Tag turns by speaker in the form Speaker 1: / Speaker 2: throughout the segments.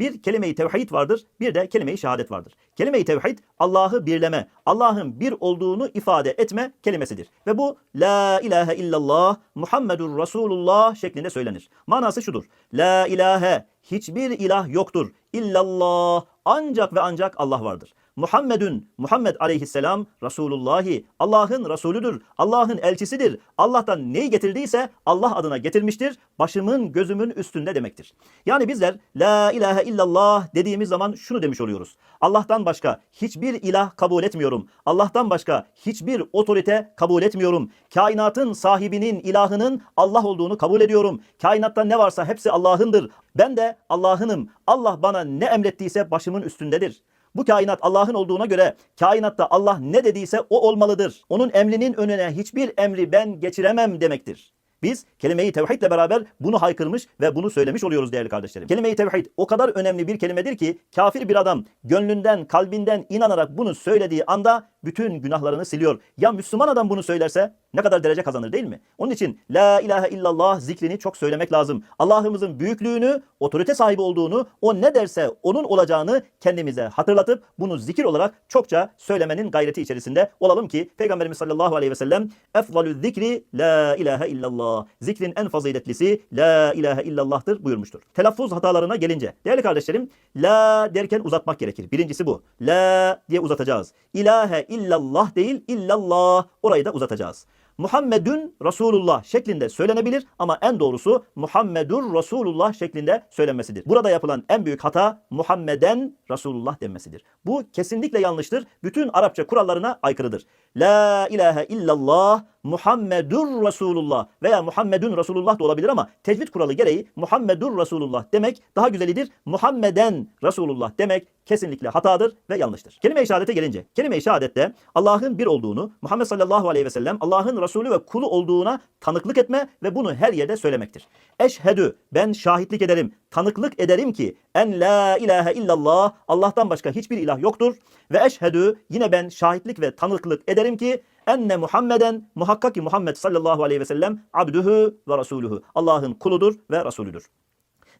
Speaker 1: Bir kelime-i tevhid vardır, bir de kelime-i şehadet vardır. Kelime-i tevhid Allah'ı birleme, Allah'ın bir olduğunu ifade etme kelimesidir. Ve bu La ilahe illallah Muhammedur Resulullah şeklinde söylenir. Manası şudur. La ilahe hiçbir ilah yoktur. İllallah ancak ve ancak Allah vardır. Muhammedun, Muhammed aleyhisselam Resulullahi, Allah'ın Resulüdür, Allah'ın elçisidir. Allah'tan neyi getirdiyse Allah adına getirmiştir. Başımın gözümün üstünde demektir. Yani bizler La ilahe illallah dediğimiz zaman şunu demiş oluyoruz. Allah'tan başka hiçbir ilah kabul etmiyorum. Allah'tan başka hiçbir otorite kabul etmiyorum. Kainatın sahibinin, ilahının Allah olduğunu kabul ediyorum. Kainatta ne varsa hepsi Allah'ındır. Ben de Allah'ınım. Allah bana ne emrettiyse başımın üstündedir. Bu kainat Allah'ın olduğuna göre kainatta Allah ne dediyse o olmalıdır. Onun emrinin önüne hiçbir emri ben geçiremem demektir. Biz kelime-i tevhidle beraber bunu haykırmış ve bunu söylemiş oluyoruz değerli kardeşlerim. Kelime-i tevhid o kadar önemli bir kelimedir ki kafir bir adam gönlünden, kalbinden inanarak bunu söylediği anda bütün günahlarını siliyor. Ya Müslüman adam bunu söylerse ne kadar derece kazanır değil mi? Onun için La ilahe illallah zikrini çok söylemek lazım. Allah'ımızın büyüklüğünü, otorite sahibi olduğunu, o ne derse onun olacağını kendimize hatırlatıp bunu zikir olarak çokça söylemenin gayreti içerisinde olalım ki Peygamberimiz sallallahu aleyhi ve sellem efdalü zikri la ilahe illallah. Zikrin en faziletlisi la ilahe illallah'tır buyurmuştur. Telaffuz hatalarına gelince değerli kardeşlerim la derken uzatmak gerekir. Birincisi bu. La diye uzatacağız. İlahe illallah değil illallah orayı da uzatacağız. Muhammedun Resulullah şeklinde söylenebilir ama en doğrusu Muhammedur Resulullah şeklinde söylenmesidir. Burada yapılan en büyük hata Muhammeden Resulullah denmesidir. Bu kesinlikle yanlıştır. Bütün Arapça kurallarına aykırıdır. La ilahe illallah Muhammedur Resulullah veya Muhammedun Resulullah da olabilir ama tecvid kuralı gereği Muhammedur Resulullah demek daha güzelidir. Muhammeden Resulullah demek kesinlikle hatadır ve yanlıştır. Kelime-i şehadete gelince, kelime-i şehadette Allah'ın bir olduğunu, Muhammed sallallahu aleyhi ve sellem Allah'ın Resulü ve kulu olduğuna tanıklık etme ve bunu her yerde söylemektir. Eşhedü, ben şahitlik ederim, tanıklık ederim ki en la ilahe illallah, Allah'tan başka hiçbir ilah yoktur. Ve eşhedü, yine ben şahitlik ve tanıklık ederim ki enne Muhammeden muhakkak ki Muhammed sallallahu aleyhi ve sellem abdühü ve rasuluhu. Allah'ın kuludur ve rasulüdür.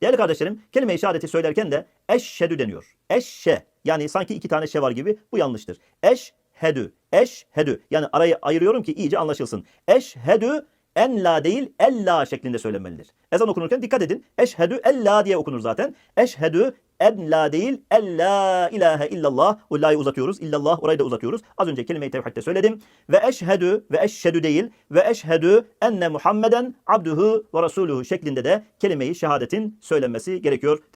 Speaker 1: Değerli kardeşlerim, kelime-i şehadeti söylerken de eşhedü deniyor. Eşşe yani sanki iki tane şey var gibi bu yanlıştır. Eşhedü, eşhedü yani arayı ayırıyorum ki iyice anlaşılsın. Eşhedü en la değil ella şeklinde söylenmelidir. Ezan okunurken dikkat edin. Eşhedü ella diye okunur zaten. Eşhedü en la değil ella ilahe illallah. O la'yı uzatıyoruz. İllallah orayı da uzatıyoruz. Az önce kelime-i tevhidde söyledim. Ve eşhedü ve eşhedü değil ve eşhedü enne Muhammeden abduhu ve rasuluhu şeklinde de kelime-i şehadetin söylenmesi gerekiyor.